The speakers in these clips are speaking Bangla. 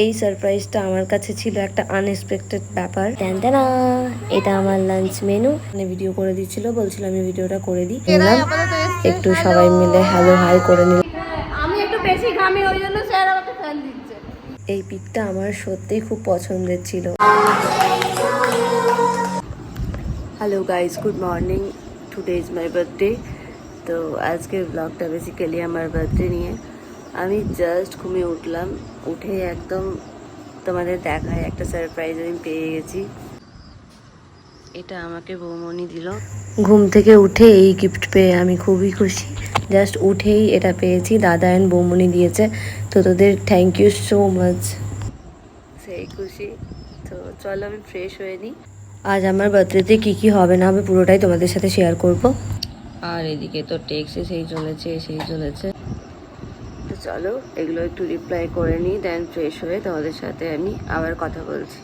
এই সারপ্রাইজটা আমার কাছে ছিল একটা আনএক্সপেক্টেড ব্যাপার। দেন দেন এটা আমার লাঞ্চ মেনু মানে ভিডিও করে দিচ্ছিল বলছিল আমি ভিডিওটা করে দিই। একটু সবাই মিলে হ্যালো হাই করে নিলাম। আমি একটু বেশি ঘামি ওই জন্য স্যার আমাকে ফ্যান দিচ্ছে। এই পিকটা আমার সত্যিই খুব পছন্দের ছিল। Hello guys good morning today is my birthday তো আজকের ব্লগটা বেসিক্যালি আমার বার্থডে নিয়ে। আমি জাস্ট ঘুমিয়ে উঠলাম। উঠে একদম তোমাদের দেখায় একটা সারপ্রাইজ আমি পেয়ে গেছি। এটা আমাকে বৌমনি দিল। ঘুম থেকে উঠে এই গিফট পেয়ে আমি খুবই খুশি। জাস্ট উঠেই এটা পেয়েছি দাদা অ্যান্ড বৌমনি দিয়েছে। তো তোদের থ্যাংক ইউ সো মাচ সেই খুশি। তো চলো আমি ফ্রেশ হয়ে নিই। আজ আমার বার্থডেতে কী কী হবে না হবে পুরোটাই তোমাদের সাথে শেয়ার করব। আর এদিকে তো টেক্সট সেই চলেছে সেই চলেছে। চলো, এগুলো একটু রিপ্লাই করে নিই দেন ফ্রেশ হয়ে তোমাদের সাথে আমি আবার কথা বলছি।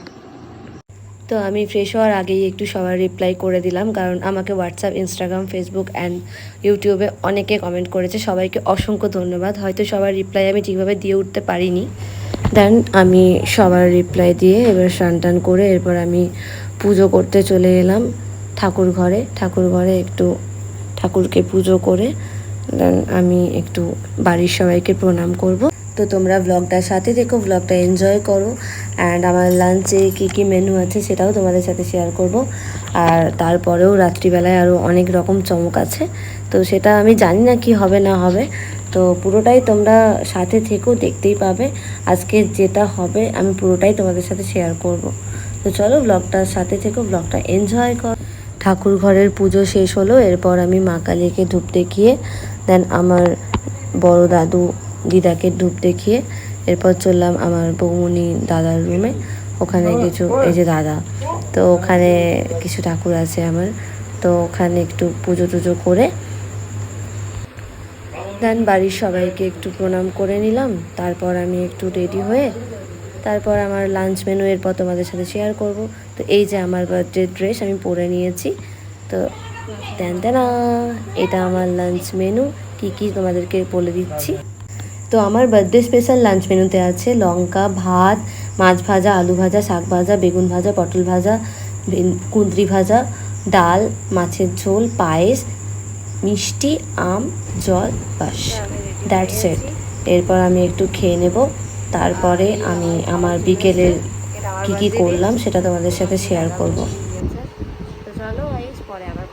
তো আমি ফ্রেশ হওয়ার আগেই একটু সবার রিপ্লাই করে দিলাম, কারণ আমাকে হোয়াটসঅ্যাপ ইনস্টাগ্রাম ফেসবুক অ্যান্ড ইউটিউবে অনেকে কমেন্ট করেছে। সবাইকে অসংখ্য ধন্যবাদ। হয়তো সবার রিপ্লাই আমি ঠিকভাবে দিয়ে উঠতে পারিনি। দেন আমি সবার রিপ্লাই দিয়ে এবার স্নান টান করে এরপর আমি পুজো করতে চলে এলাম ঠাকুর ঘরে। ঠাকুর ঘরে একটু ঠাকুরকে পুজো করে দেন আমি একটু বাড়ির সবাইকে প্রণাম করব। তো তোমরা ব্লগটার সাথে দেখো ব্লগটা এনজয় করো। অ্যান্ড আমার লাঞ্চে কী কী মেনু আছে সেটাও তোমাদের সাথে শেয়ার করব। আর তারপরেও রাত্রিবেলায় আরও অনেক রকম চমক আছে। তো সেটা আমি জানি না কি হবে, না হবে। তো পুরোটাই তোমরা সাথে থেকেও দেখতেই পাবে। আজকে যেটা হবে, আমি পুরোটাই তোমাদের সাথে শেয়ার করব। তো চলো ব্লগটার সাথে থেকেও ব্লগটা এনজয় কর। ঠাকুর ঘরের পুজো শেষ হলো, এরপর আমি মা কালীকে ধূপ দেখিয়ে দেন আমার বড় দাদু দিদাকে ধূপ দেখিয়ে, এরপর চললাম আমার বৌমনি দাদার রুমে ওখানে কিছু, এই যে দাদা। তো ওখানে কিছু ঠাকুর আছে আমার। তো ওখানে একটু পুজো টুজো করে দেন বাড়ির সবাইকে একটু প্রণাম করে নিলাম। তারপর আমি একটু রেডি হয়ে তারপর আমার লাঞ্চ মেনু এরপর তোমাদের সাথে শেয়ার করব। তো এই যে আমার বার্থডে ড্রেস আমি পরে নিয়েছি। তো দেন দেন এটা আমার লাঞ্চ মেনু কি কি তোমাদেরকে বলে দিচ্ছি। তো আমার বার্থডে স্পেশাল লাঞ্চ মেনুতে আছে লঙ্কা, ভাত, মাছ ভাজা, আলু ভাজা, শাক ভাজা, বেগুন ভাজা, পটল ভাজা কুঁদরি ভাজা, ডাল, মাছের ঝোল, পায়েস, মিষ্টি, আম, জল বাস দ্যাটস ইট এরপর আমি একটু খেয়ে নেব। তারপরে আমি আমার বিকেলের কি কি করলাম সেটা তোমাদের সাথে শেয়ার করব। তো চলো গাইস পরে আবার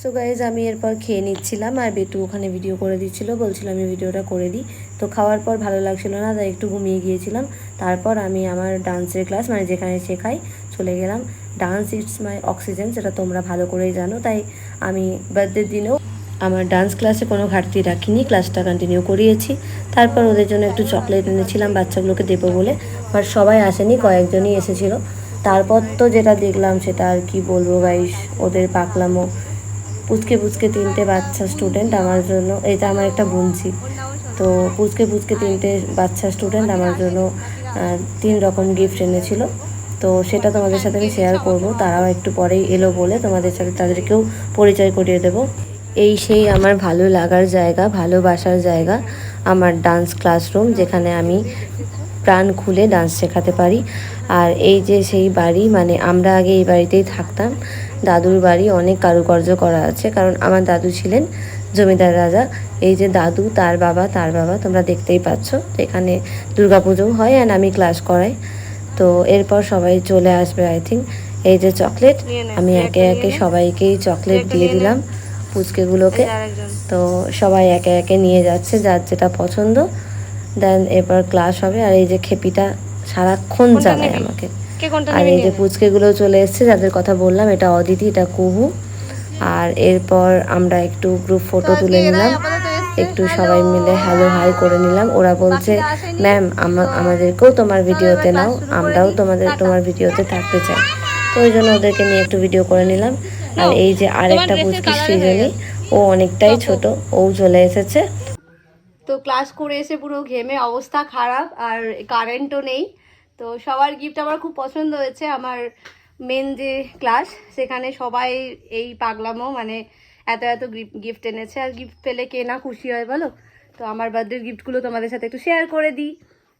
সো গাইজ আমি এরপর খেয়ে নিচ্ছিলাম আর বেটু ওখানে ভিডিও করে দিচ্ছিল বলছিল আমি ভিডিওটা করে দিই। তো খাওয়ার পর ভালো লাগছিল না তাই একটু ঘুমিয়ে গিয়েছিলাম। তারপর আমি আমার ডান্সের ক্লাস মানে যেখানে শেখাই চলে গেলাম। ডান্স ইটস মাই অক্সিজেন সেটা তোমরা ভালো করেই জানো তাই আমি বার্থডের দিনেও আমার ডান্স ক্লাসে কোনো ঘাটতি রাখিনি ক্লাসটা কন্টিনিউ করিয়েছি। তারপর ওদের জন্য একটু চকলেট এনেছিলাম, বাচ্চাগুলোকে দেবো বলে। বাট সবাই আসেনি, কয়েকজনই এসেছিল। তারপর তো যেটা দেখলাম সেটা আর কি বলব গাইস ওদের পাকলামো পুচকে পুচকে তিনটে বাচ্চা স্টুডেন্ট আমার জন্য, এটা আমার একটা বুনছি। তো পুচকে পুচকে তিনটে বাচ্চা স্টুডেন্ট আমার জন্য তিন রকম গিফট এনেছিল। তো সেটা তোমাদের সাথে আমি শেয়ার করব, তারাও একটু পরেই এলো বলে তোমাদের সাথে তাদেরকেও পরিচয় করিয়ে দেবো। এই সেই আমার ভালো লাগার জায়গা ভালোবাসার জায়গা আমার ডান্স ক্লাসরুম যেখানে আমি প্রাণ খুলে ডান্স শেখাতে পারি। আর এই যে সেই বাড়ি মানে আমরা আগে এই বাড়িতেই থাকতাম। দাদুর বাড়ি অনেক কারুকার্য করা আছে কারণ আমার দাদু ছিলেন জমিদার রাজা। এই যে দাদু তার বাবা তার বাবা তোমরা দেখতেই পাচ্ছ এখানে দুর্গাপুজোও হয় অ্যান্ড আমি ক্লাস করাই। তো এরপর সবাই চলে আসবে আই থিঙ্ক এই যে চকলেট আমি একে একে সবাইকেই চকলেট দিয়ে দিলাম। পুচকেগুলোকে। তো সবাই একে একে নিয়ে যাচ্ছে যার যেটা পছন্দ। দেন এরপর ক্লাস হবে আর এই যে খেপিটা সারাক্ষণ জানায় আমাকে। আর এই যে। পুচকেগুলো চলে এসছে যাদের কথা বললাম এটা অদিতি এটা কুহু। আর এরপর আমরা একটু গ্রুপ ফটো তুলে নিলাম। একটু সবাই মিলে হ্যালো হাই করে নিলাম। ওরা বলছে ম্যাম আমাদেরকেও তোমার ভিডিওতে নাও। আমরাও তোমাদের তোমার ভিডিওতে থাকতে চাই। তো ওই জন্য ওদেরকে নিয়ে একটু ভিডিও করে নিলাম। আর এই যে আরেকটা পুচকি সৃজনী ও অনেকটাই ছোট ও চলে এসেছে। তো ক্লাস করে এসে পুরো ঘেমে অবস্থা খারাপ আর কারেন্টও নেই। তো সবার গিফট আমার খুব পছন্দ হয়েছে আমার মেন যে ক্লাস সেখানে সবাই এই পাগলামো মানে এত এত গিফট এনেছে। আর গিফট পেলে কে না খুশি হয় বলো? তো আমার বার্থডে গিফটগুলো তোমাদের সাথে একটু শেয়ার করে দিই।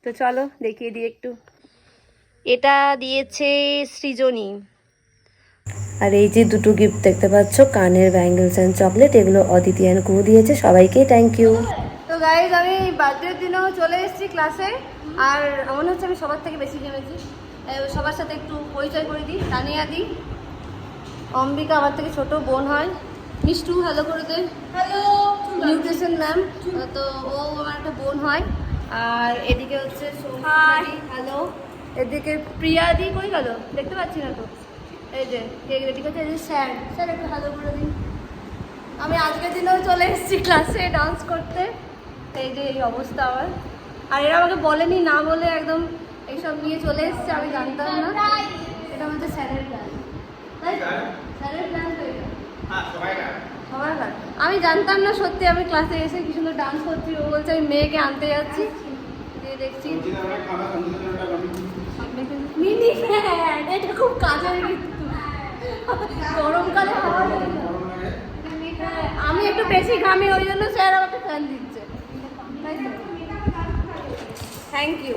তো চলো দেখিয়ে দিই একটু। এটা দিয়েছে সৃজনী। আর এই যে দুটো গিফট দেখতে পাচ্ছ কানের ব্যাঙ্গেলস অ্যান্ড চকলেট এগুলো অদিতি অ্যান্ড কু দিয়েছে সবাইকে থ্যাংক ইউ তো গাইজ আমি বার্থডের দিনও চলে এসেছি ক্লাসে আর মনে হচ্ছে আমি সবার থেকে বেশি ঘেমেছি সবার সাথে একটু পরিচয় করে দিই তানিয়া দিই অম্বিকা আমার থেকে ছোট বোন হয়। মিষ্টু হ্যালো করে দে। হ্যালো নিউট্রিশন ম্যাম তো ও আমার একটা বোন হয়। আর এদিকে হচ্ছে হ্যালো এদিকে প্রিয়া দি কই গেল? দেখতে পাচ্ছি না তো। এই যে হচ্ছে এই যে স্যার। স্যার একটু করে দিন। আমি আজকের দিনেও চলে এসেছি ক্লাসে ডান্স করতে। এই যে এই অবস্থা আমার। আর এরা আমাকে বলেনি না বলে একদম এইসব নিয়ে চলে এসেছে আমি জানতাম না। এটা হচ্ছে স্যারের প্ল্যান তাই স্যারের প্ল্যান তো এটা। সবার গান আমি জানতাম না সত্যি আমি ক্লাসে এসে কি সুন্দর ডান্স করছি। ও বলছে আমি মেয়েকে আনতে যাচ্ছি। দিয়ে দেখছি। মিনি এটা খুব কিন্তু গরমকালে। হ্যাঁ, আমি একটু বেশি ঘামি ওই জন্য স্যার আমাকে ফ্যান দিচ্ছে। থ্যাংক ইউ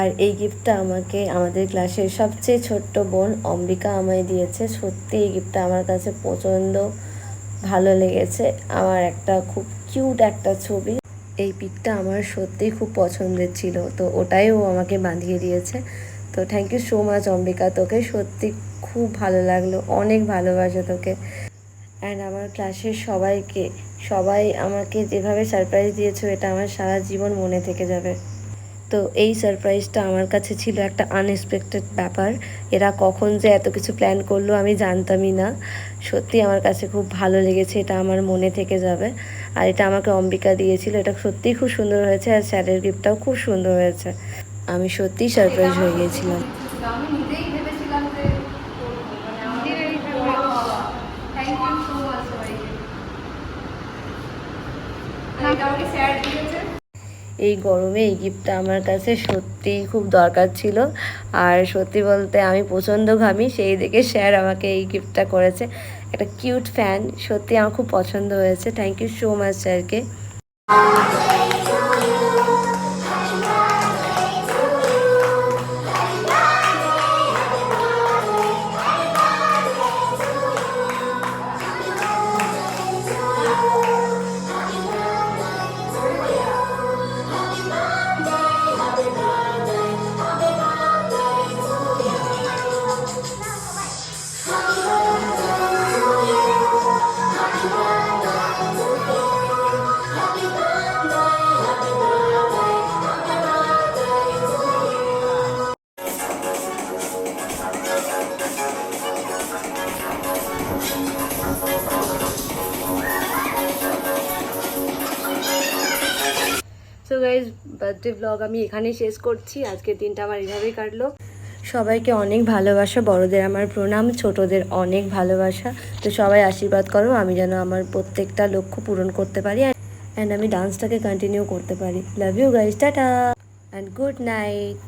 আর এই গিফটটা আমাকে আমাদের ক্লাসের সবচেয়ে ছোট্ট বোন অম্বিকা আমায় দিয়েছে। সত্যি এই গিফটটা আমার কাছে প্রচণ্ড ভালো লেগেছে। আমার একটা খুব কিউট একটা ছবি। এই পিকটা আমার সত্যিই খুব পছন্দের ছিল তো ওটাই ও আমাকে বাঁধিয়ে দিয়েছে। তো thank you so much Ambika. তোকে সত্যি খুব ভালো লাগল, অনেক ভালোবাসে তোকে। অ্যান্ড আমার ক্লাসের সবাইকে, সবাই আমাকে যেভাবে সারপ্রাইজ দিয়েছ, এটা আমার সারা জীবন মনে থেকে যাবে। তো এই সারপ্রাইজটা আমার কাছে ছিল একটা আনএক্সপেক্টেড ব্যাপার। এরা কখন যে এত কিছু প্ল্যান করল আমি জানতামই না। সত্যি আমার কাছে খুব ভালো লেগেছে, এটা আমার মনে থেকে যাবে। আর এটা আমাকে অম্বিকা দিয়েছিল, এটা সত্যিই খুব সুন্দর হয়েছে, আর স্যারের গিফটটাও খুব সুন্দর হয়েছে। আমি সত্যিই সারপ্রাইজ হয়ে দিয়েছে এই গরমে এই গিফটটা আমার কাছে সত্যিই খুব দরকার ছিল। আর সত্যি বলতে আমি প্রচণ্ড ঘামি সেই দেখে স্যার আমাকে এই গিফটটা করেছে। একটা কিউট ফ্যান সত্যি আমার খুব পছন্দ হয়েছে। থ্যাংক ইউ সো মাচ স্যারকে। বার্থডে ব্লগ আমি এখানেই শেষ করছি। আজকের দিনটা আমার এভাবেই কাটলো। সবাইকে অনেক ভালোবাসা, বড়দের আমার প্রণাম, ছোটদের অনেক ভালোবাসা। তো সবাই আশীর্বাদ করো, আমি যেন আমার প্রত্যেকটা লক্ষ্য পূরণ করতে পারি অ্যান্ড আমি ডান্সটাকে কন্টিনিউ করতে পারি। Love you guys tata! And good night